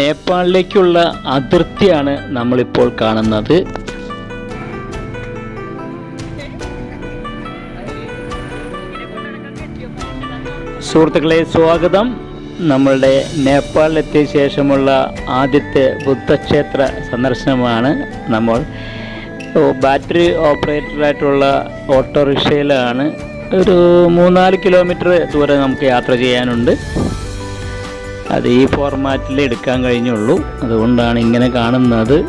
നേപ്പാളിലേക്കുള്ള അതിർത്തിയാണ് നമ്മളിപ്പോൾ കാണുന്നത്. സുഹൃത്തുക്കളെ സ്വാഗതം. നമ്മളുടെ നേപ്പാളിലെത്തിയ ശേഷമുള്ള ആദ്യത്തെ ബുദ്ധക്ഷേത്ര സന്ദർശനമാണ് നമ്മൾ. ബാറ്ററി ഓപ്പറേറ്ററായിട്ടുള്ള ഓട്ടോറിക്ഷയിലാണ്. ഒരു മൂന്നാൽ കിലോമീറ്റർ ദൂരെ നമുക്ക് യാത്ര ചെയ്യാനുണ്ട്. അത് ഈ ഫോർമാറ്റിൽ എടുക്കാൻ കഴിഞ്ഞുള്ളൂ. അതുകൊണ്ടാണ് ഇങ്ങനെ കാണുന്നത്.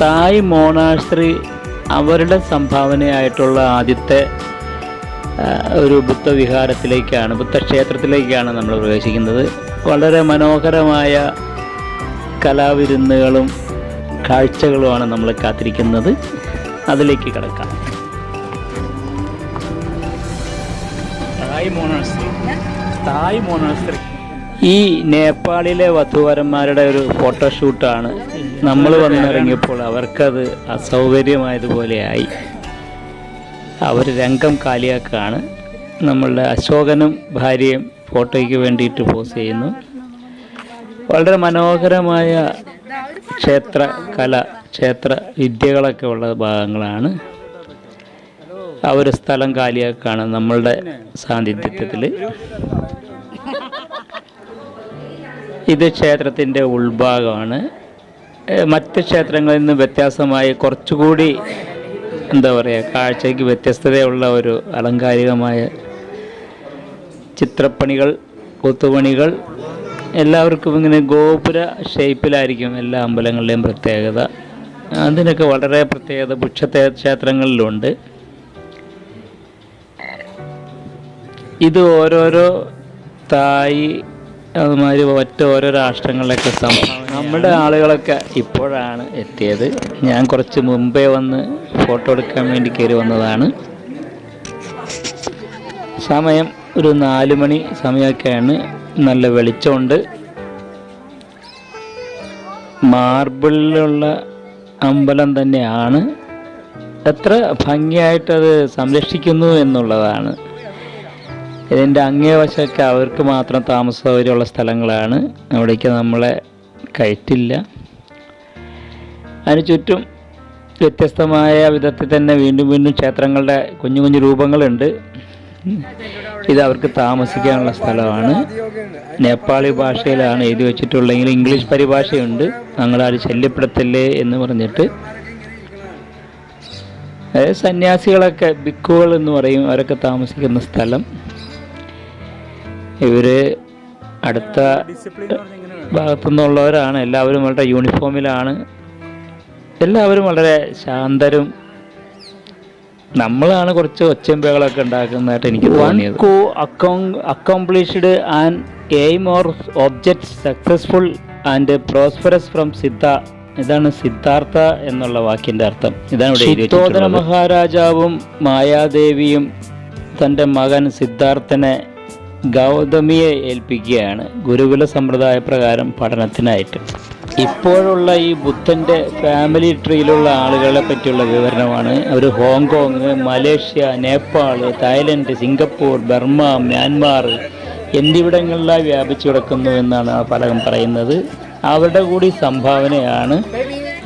തായ് മോണാശ്രി അവരുടെ സംഭാവനയായിട്ടുള്ള ആദ്യത്തെ ഒരു ബുദ്ധവിഹാരത്തിലേക്കാണ് ബുദ്ധക്ഷേത്രത്തിലേക്കാണ് നമ്മൾ പ്രവേശിക്കുന്നത്. വളരെ മനോഹരമായ കലാവിരുന്നുകളും കാഴ്ചകളുമാണ് നമ്മൾ കാത്തിരിക്കുന്നത്. അതിലേക്ക് കിടക്കാം. തായ് മോണാശ്രീ. തായ് മോണാശ്രീ. ഈ നേപ്പാളിലെ വധുവരന്മാരുടെ ഒരു ഫോട്ടോഷൂട്ടാണ്. നമ്മൾ വന്നിറങ്ങിയപ്പോൾ അവർക്കത് അസൗകര്യമായതുപോലെയായി. അവർ രംഗം കാലിയാക്കാണ്. നമ്മളുടെ അശോകനും ഭാര്യയും ഫോട്ടോയ്ക്ക് വേണ്ടിയിട്ട് പോസ് ചെയ്യുന്നു. വളരെ മനോഹരമായ ക്ഷേത്ര കല ക്ഷേത്ര വിദ്യകളൊക്കെ ഉള്ള ഭാഗങ്ങളാണ്. ആ ഒരു സ്ഥലം കാലിയാക്കാണ് നമ്മളുടെ സാന്നിധ്യത്തിൽ ഇത് ക്ഷേത്രത്തിന്റെ ഉൾഭാഗമാണ്. മറ്റ് ക്ഷേത്രങ്ങളിൽ നിന്ന് വ്യത്യാസമായി കുറച്ചുകൂടി എന്താ പറയുക കാഴ്ചയ്ക്ക് വ്യത്യസ്തതയുള്ള ഒരു അലങ്കാരികമായ ചിത്രപ്പണികൾ കൊത്തുപണികൾ. എല്ലാവർക്കും ഇങ്ങനെ ഗോപുര ഷേപ്പിലായിരിക്കും എല്ലാ അമ്പലങ്ങളുടെയും പ്രത്യേകത. അതിനൊക്കെ വളരെ പ്രത്യേകത ഭുക്ഷ ക്ഷേത്രങ്ങളിലുണ്ട്. ഇത് ഓരോരോ തായി അതുമാതിരി ഒറ്റ ഓരോ രാഷ്ട്രങ്ങളിലൊക്കെ സംഭവം നമ്മുടെ ആളുകളൊക്കെ ഇപ്പോഴാണ് എത്തിയത്. ഞാൻ കുറച്ച് മുമ്പേ വന്ന് ഫോട്ടോ എടുക്കാൻ വേണ്ടി കയറി വന്നതാണ്. സമയം ഒരു നാല് മണി സമയമൊക്കെയാണ്. നല്ല വെളിച്ചമുണ്ട്. മാർബിളിലുള്ള അമ്പലം തന്നെയാണ്. എത്ര ഭംഗിയായിട്ടത് സംരക്ഷിക്കുന്നു എന്നുള്ളതാണ്. ഇതിന്റെ അങ്ങേ വശമൊക്കെ അവർക്ക് മാത്രം താമസ സൗകര്യമുള്ള സ്ഥലങ്ങളാണ്. അവിടേക്ക് നമ്മളെ കയറ്റില്ല. അതിന് ചുറ്റും വ്യത്യസ്തമായ വിധത്തിൽ തന്നെ വീണ്ടും വീണ്ടും ക്ഷേത്രങ്ങളുടെ കുഞ്ഞു കുഞ്ഞു രൂപങ്ങളുണ്ട്. ഇത് അവർക്ക് താമസിക്കാനുള്ള സ്ഥലമാണ്. നേപ്പാളി ഭാഷയിലാണ് എഴുതി വെച്ചിട്ടുള്ളെങ്കിൽ ഇംഗ്ലീഷ് പരിഭാഷയുണ്ട്. ഞങ്ങളാരും ശല്യപ്പെടുത്തല്ലേ എന്ന് പറഞ്ഞിട്ട്. അതായത് സന്യാസികളൊക്കെ ബിക്കുകൾ എന്ന് പറയും അവരൊക്കെ താമസിക്കുന്ന സ്ഥലം. ഇവർ അടുത്ത ഭാഗത്തു നിന്നുള്ളവരാണ് എല്ലാവരും വളരെ യൂണിഫോമിലാണ് എല്ലാവരും വളരെ ശാന്തരും. നമ്മളാണ് കുറച്ച് ഒച്ചമ്പകളൊക്കെ ഉണ്ടാക്കുന്നതായിട്ട് എനിക്ക് തോന്നിയത്. Co accomplished and aim or object successful and prosperous from Siddha ഇതാണ് സിദ്ധാർത്ഥ എന്നുള്ള വാക്കിന്റെ അർത്ഥം. ഇതാണ് ഇവിടെ മഹാരാജാവും മായാദേവിയും തന്റെ മകൻ സിദ്ധാർത്ഥനെ ഗൗതമിയെ ഏൽപ്പിക്കുകയാണ് ഗുരുകുല സമ്പ്രദായ പ്രകാരം പഠനത്തിനായിട്ട്. ഇപ്പോഴുള്ള ഈ ബുദ്ധന്റെ ഫാമിലി ട്രീയിലുള്ള ആളുകളെ പറ്റിയുള്ള വിവരണമാണ്. അവർ Hong Kong Malaysia Nepal Thailand Singapore Burma Myanmar എന്നിവിടങ്ങളിലായി വ്യാപിച്ചു കിടക്കുന്നു എന്നാണ് ആ ഫലകം പറയുന്നത്. അവരുടെ കൂടി സംഭാവനയാണ്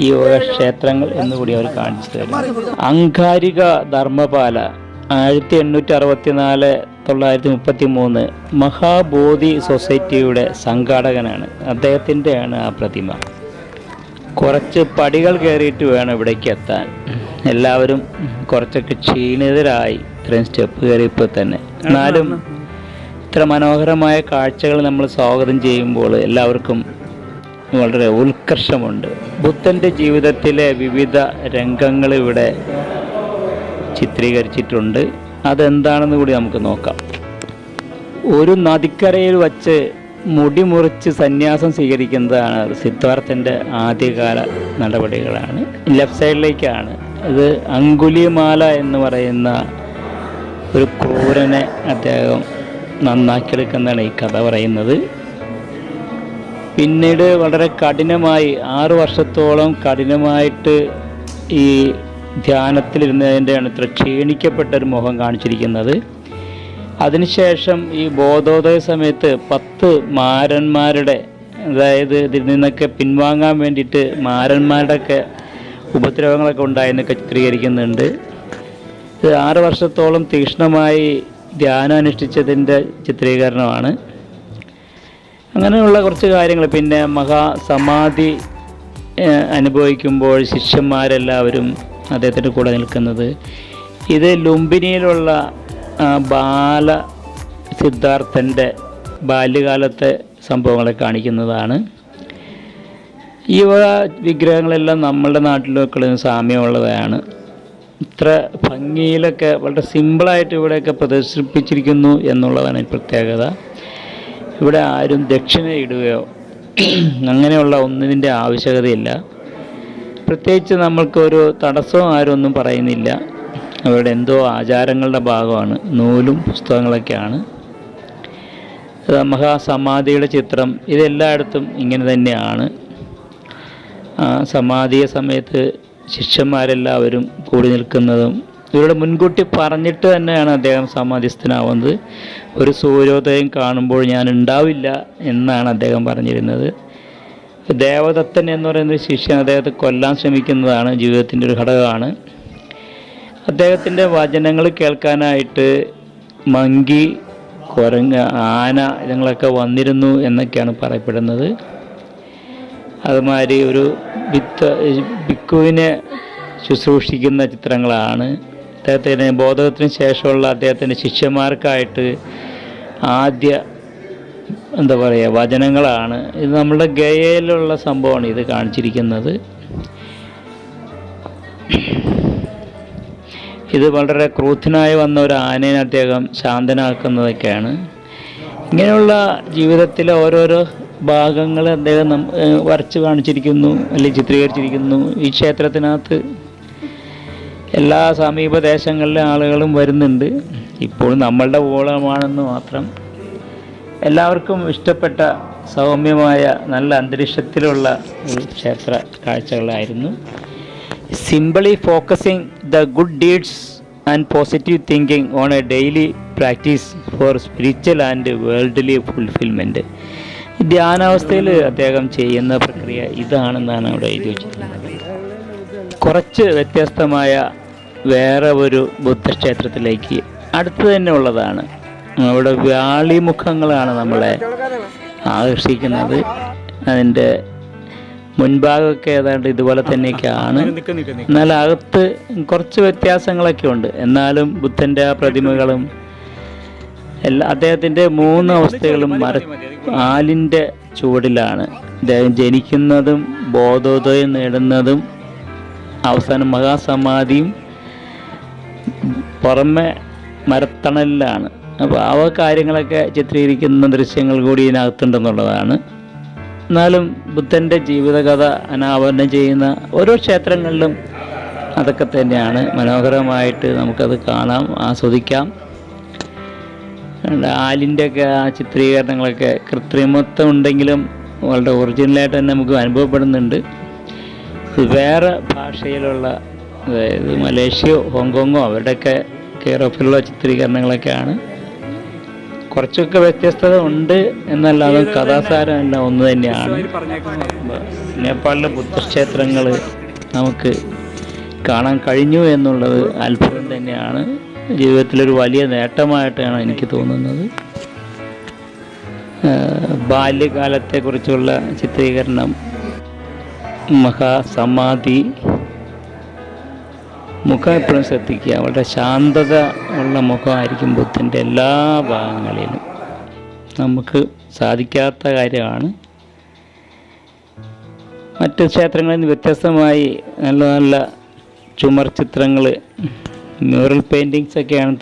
ഈ ഓരോ ക്ഷേത്രങ്ങൾ എന്നുകൂടി അവർ കാണിച്ചു തരുന്നത്. അങ്കാരിക ധർമ്മപാല ആയിരത്തി എണ്ണൂറ്റി അറുപത്തിനാല് തൊള്ളായിരത്തി മുപ്പത്തി മൂന്ന് മഹാബോധി സൊസൈറ്റിയുടെ സംഘാടകനാണ്. അദ്ദേഹത്തിന്റെയാണ് ആ പ്രതിമ. കുറച്ച് പടികൾ കയറിയിട്ട് വേണം ഇവിടേക്ക് എത്താൻ. എല്ലാവരും കുറച്ചൊക്കെ ക്ഷീണിതരായി ഇത്രയും സ്റ്റെപ്പ് കയറിയപ്പോൾ തന്നെ. എന്നാലും ഇത്ര മനോഹരമായ കാഴ്ചകൾ നമ്മൾ സ്വാഗതം ചെയ്യുമ്പോൾ എല്ലാവർക്കും വളരെ ഉത്കർഷമുണ്ട്. ബുദ്ധന്റെ ജീവിതത്തിലെ വിവിധ രംഗങ്ങൾ ഇവിടെ ചിത്രീകരിച്ചിട്ടുണ്ട്. അതെന്താണെന്ന് കൂടി നമുക്ക് നോക്കാം. ഒരു നദിക്കരയിൽ വച്ച് മുടി മുറിച്ച് സന്യാസം സ്വീകരിക്കുന്നതാണ് സിദ്ധാർത്ഥന്റെ ആദ്യകാല നടപടികളാണ്. ലെഫ്റ്റ് സൈഡിലേക്കാണ്. ഇത് അങ്കുലിമാല എന്ന് പറയുന്ന ഒരു ക്രൂരനെ അദ്ദേഹം നന്നാക്കിയെടുക്കുന്നതാണ് ഈ കഥ പറയുന്നത്. പിന്നീട് വളരെ കഠിനമായി ആറ് വർഷത്തോളം കഠിനമായിട്ട് ഈ ധ്യാനത്തിലിരുന്നതിന്റെയാണ് ഇത്ര ക്ഷീണിക്കപ്പെട്ട ഒരു മുഖം കാണിച്ചിരിക്കുന്നത്. അതിനുശേഷം ഈ ബോധോദയ സമയത്ത് പത്ത് മാരന്മാരുടെ അതായത് ഇതിൽ നിന്നൊക്കെ പിൻവാങ്ങാൻ വേണ്ടിയിട്ട് മാരന്മാരുടെയൊക്കെ ഉപദ്രവങ്ങളൊക്കെ ഉണ്ടായെന്നൊക്കെ ചിത്രീകരിക്കുന്നുണ്ട്. ഇത് ആറ് വർഷത്തോളം തീക്ഷ്ണമായി ധ്യാനം അനുഷ്ഠിച്ചതിന്റെ ചിത്രീകരണമാണ്. അങ്ങനെയുള്ള കുറച്ച് കാര്യങ്ങൾ പിന്നെ മഹാസമാധി അനുഭവിക്കുമ്പോൾ ശിഷ്യന്മാരെല്ലാവരും അദ്ദേഹത്തിന്റെ കൂടെ നിൽക്കുന്നത്. ഇത് ലുംബിനിയിലുള്ള ബാല സിദ്ധാർത്ഥന്റെ ബാല്യകാലത്തെ സംഭവങ്ങളെ കാണിക്കുന്നതാണ്. ഈ വക വിഗ്രഹങ്ങളെല്ലാം നമ്മളുടെ നാട്ടിലൊക്കെ സാമ്യമുള്ളതാണ്. ഇത്ര ഭംഗിയിലൊക്കെ വളരെ സിമ്പിളായിട്ട് ഇവിടെയൊക്കെ പ്രദർശിപ്പിച്ചിരിക്കുന്നു എന്നുള്ളതാണ് പ്രത്യേകത. ഇവിടെ ആരും ദക്ഷിണ ഇടുകയോ അങ്ങനെയുള്ള ഒന്നിന്റെ ആവശ്യകതയില്ല. പ്രത്യേകിച്ച് നമ്മൾക്കൊരു തടസ്സവും ആരും ഒന്നും പറയുന്നില്ല. അവരുടെ എന്തോ ആചാരങ്ങളുടെ ഭാഗമാണ്. നൂലും പുസ്തകങ്ങളൊക്കെയാണ്. മഹാസമാധിയുടെ ചിത്രം. ഇതെല്ലായിടത്തും ഇങ്ങനെ തന്നെയാണ്. സമാധിയെ സമയത്ത് ശിഷ്യന്മാരെല്ലാവരും കൂടി നിൽക്കുന്നതും ഇവരുടെ മുൻകൂട്ടി പറഞ്ഞിട്ട് തന്നെയാണ് അദ്ദേഹം സമാധിസ്ഥനാവുന്നത്. ഒരു സൂര്യോദയം കാണുമ്പോൾ ഞാൻ ഉണ്ടാവില്ല എന്നാണ് അദ്ദേഹം പറഞ്ഞിരുന്നത്. ദേവദത്തൻ എന്ന് പറയുന്ന ഒരു ശിഷ്യൻ അദ്ദേഹത്തെ കൊല്ലാൻ ശ്രമിക്കുന്നതാണ് ജീവിതത്തിന്റെ ഒരു ഘടകമാണ്. അദ്ദേഹത്തിന്റെ വചനങ്ങൾ കേൾക്കാനായിട്ട് മങ്കി കുരങ്ങ് ആന ഇതുങ്ങളൊക്കെ വന്നിരുന്നു എന്നൊക്കെയാണ് പറയപ്പെടുന്നത്. അതുമാതിരി ഒരു വിത്ത് ബിക്കുവിനെ ശുശ്രൂഷിക്കുന്ന ചിത്രങ്ങളാണ്. അദ്ദേഹത്തിന് ബോധകത്തിന് ശേഷമുള്ള അദ്ദേഹത്തിന്റെ ശിഷ്യന്മാർക്കായിട്ട് ആദ്യ എന്താ പറയുക വചനങ്ങളാണ്. ഇത് നമ്മുടെ ഗയയിലുള്ള സംഭവമാണ് ഇത് കാണിച്ചിരിക്കുന്നത്. ഇത് വളരെ ക്രൂദ്ധനായി വന്ന ഒരു ആനേനെ അദ്ദേഹം ശാന്തനാക്കുന്നതൊക്കെയാണ്. ഇങ്ങനെയുള്ള ജീവിതത്തിലെ ഓരോരോ ഭാഗങ്ങൾ അദ്ദേഹം വരച്ച് കാണിച്ചിരിക്കുന്നു അല്ലെങ്കിൽ ചിത്രീകരിച്ചിരിക്കുന്നു. ഈ ക്ഷേത്രത്തിനകത്ത് എല്ലാ സമീപദേശങ്ങളിലെ ആളുകളും വരുന്നുണ്ട്. ഇപ്പോൾ നമ്മളുടെ ഓളമാണെന്ന് മാത്രം എല്ലാവർക്കും ഇഷ്ടപ്പെട്ട സൗമ്യമായ നല്ല അന്തരീക്ഷത്തിലുള്ള ഒരു ക്ഷേത്ര കാഴ്ചകളായിരുന്നു. Simply focusing the good deeds and positive thinking on a daily practice for spiritual and worldly fulfilment ധ്യാനാവസ്ഥയിൽ അദ്ദേഹം ചെയ്യുന്ന പ്രക്രിയ ഇതാണെന്നാണ് അവിടെ എഴുതി കുറച്ച് വ്യത്യസ്തമായ വേറെ ഒരു ബുദ്ധക്ഷേത്രത്തിലേക്ക് അടുത്ത് തന്നെ ഉള്ളതാണ്. അവിടെ വ്യാളിമുഖങ്ങളാണ് നമ്മളെ ആകർഷിക്കുന്നത്. അതിന്റെ മുൻഭാഗമൊക്കെ ഏതാണ്ട് ഇതുപോലെ തന്നെയൊക്കെയാണ്. എന്നാൽ അകത്ത് കുറച്ച് വ്യത്യാസങ്ങളൊക്കെ ഉണ്ട്. എന്നാലും ബുദ്ധന്റെ ആ പ്രതിമകളും എല്ലാ അദ്ദേഹത്തിന്റെ മൂന്ന് അവസ്ഥകളും മര ആലിന്റെ ചുവടിലാണ്. അദ്ദേഹം ജനിക്കുന്നതും ബോധോദയം നേടുന്നതും അവസാനം മഹാസമാധിയും പുറമെ മരത്തണലിലാണ്. അപ്പോൾ ആ കാര്യങ്ങളൊക്കെ ചിത്രീകരിക്കുന്ന ദൃശ്യങ്ങൾ കൂടി ഇതിനകത്തുണ്ടെന്നുള്ളതാണ്. എന്നാലും ബുദ്ധന്റെ ജീവിതകഥ അനാവരണം ചെയ്യുന്ന ഓരോ ക്ഷേത്രങ്ങളിലും അതൊക്കെ തന്നെയാണ്. മനോഹരമായിട്ട് നമുക്കത് കാണാം ആസ്വദിക്കാം. ആലിന്റെ ഒക്കെ ആ ചിത്രീകരണങ്ങളൊക്കെ കൃത്രിമത്വം ഉണ്ടെങ്കിലും വളരെ ഒറിജിനലായിട്ട് തന്നെ നമുക്ക് അനുഭവപ്പെടുന്നുണ്ട്. വേറെ ഭാഷയിലുള്ള അതായത് മലേഷ്യയോ ഹോങ്കോങ്ങോ അവരുടെയൊക്കെ കെയർ ഓഫിലുള്ള ചിത്രീകരണങ്ങളൊക്കെയാണ്. കുറച്ചൊക്കെ വ്യത്യസ്തത ഉണ്ട് എന്നല്ലാതെ കഥാസാരം എല്ലാം ഒന്ന് തന്നെയാണ്. നേപ്പാളിലെ ബുദ്ധക്ഷേത്രങ്ങൾ നമുക്ക് കാണാൻ കഴിഞ്ഞു എന്നുള്ളത് അത്ഭുതം തന്നെയാണ്. ജീവിതത്തിലൊരു വലിയ നേട്ടമായിട്ടാണ് എനിക്ക് തോന്നുന്നത്. ബാല്യകാലത്തെക്കുറിച്ചുള്ള ചിത്രീകരണം മഹാസമാധി മുഖം എപ്പോഴും ശ്രദ്ധിക്കുക. വളരെ ശാന്തത ഉള്ള മുഖമായിരിക്കും ബുദ്ധന്റെ എല്ലാ ഭാഗങ്ങളിലും. നമുക്ക് സാധിക്കാത്ത കാര്യമാണ്. മറ്റ് ക്ഷേത്രങ്ങളിൽ നിന്ന് വ്യത്യസ്തമായി നല്ല നല്ല ചുമർ ചിത്രങ്ങൾ മ്യൂറൽ പെയിന്റിങ്സ് ഒക്കെയാണെന്ന്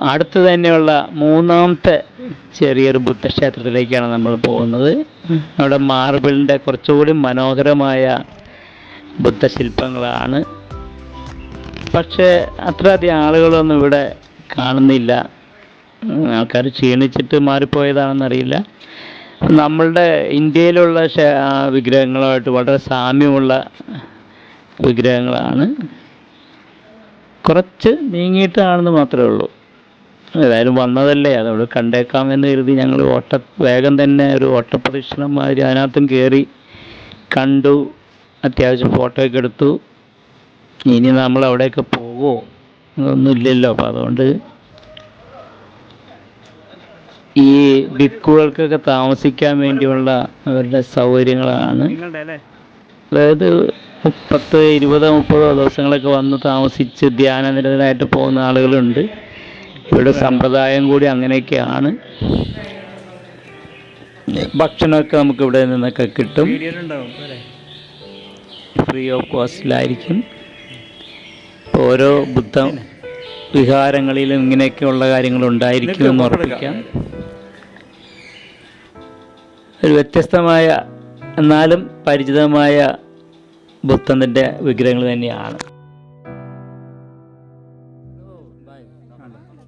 അടുത്ത് തന്നെയുള്ള മൂന്നാമത്തെ ചെറിയൊരു ബുദ്ധക്ഷേത്രത്തിലേക്കാണ് നമ്മൾ പോകുന്നത്. അവിടെ മാർബിളിന്റെ കുറച്ചുകൂടി മനോഹരമായ ബുദ്ധശില്പങ്ങളാണ്. പക്ഷേ അത്രയധികം ആളുകളൊന്നും ഇവിടെ കാണുന്നില്ല. ആൾക്കാർ ക്ഷീണിച്ചിട്ട് മാറിപ്പോയതാണെന്നറിയില്ല. നമ്മളുടെ ഇന്ത്യയിലുള്ള വിഗ്രഹങ്ങളുമായിട്ട് വളരെ സാമ്യമുള്ള വിഗ്രഹങ്ങളാണ്. കുറച്ച് നീങ്ങിയിട്ടാണെന്ന് മാത്രമേ ഉള്ളൂ. ഏതായാലും വന്നതല്ലേ അതോട് കണ്ടേക്കാമെന്ന് കരുതി ഞങ്ങൾ ഓട്ട വേഗം തന്നെ ഒരു ഓട്ടപ്രദക്ഷിണം മാതിരി അതിനകത്തും കയറി കണ്ടു അത്യാവശ്യം ഫോട്ടോ ഒക്കെ എടുത്തു. ഇനി നമ്മൾ അവിടെയൊക്കെ പോകുമോ അതൊന്നും ഇല്ലല്ലോ അപ്പം അതുകൊണ്ട് ഈ ഭിക്കുകൾക്കൊക്കെ താമസിക്കാൻ വേണ്ടിയുള്ള അവരുടെ സൗകര്യങ്ങളാണ്. അതായത് പത്ത് ഇരുപതോ മുപ്പതോ ദിവസങ്ങളൊക്കെ വന്ന് താമസിച്ച് ധ്യാനനിരതരായിട്ട് പോകുന്ന ആളുകളുണ്ട്. ഇവിടെ സമ്പ്രദായം കൂടി അങ്ങനെയൊക്കെയാണ്. ഭക്ഷണമൊക്കെ നമുക്ക് ഇവിടെ നിന്നൊക്കെ കിട്ടും. ഫ്രീ ഓഫ് കോസ്റ്റിലായിരിക്കും ഓരോ ബുദ്ധ വിഹാരങ്ങളിലും ഇങ്ങനെയൊക്കെയുള്ള കാര്യങ്ങൾ ഉണ്ടായിരിക്കും എന്ന് ഉറപ്പിക്കാം. ഒരു വ്യത്യസ്തമായ എന്നാലും പരിചിതമായ ബുദ്ധന്റെ വിഗ്രഹങ്ങൾ തന്നെയാണ്.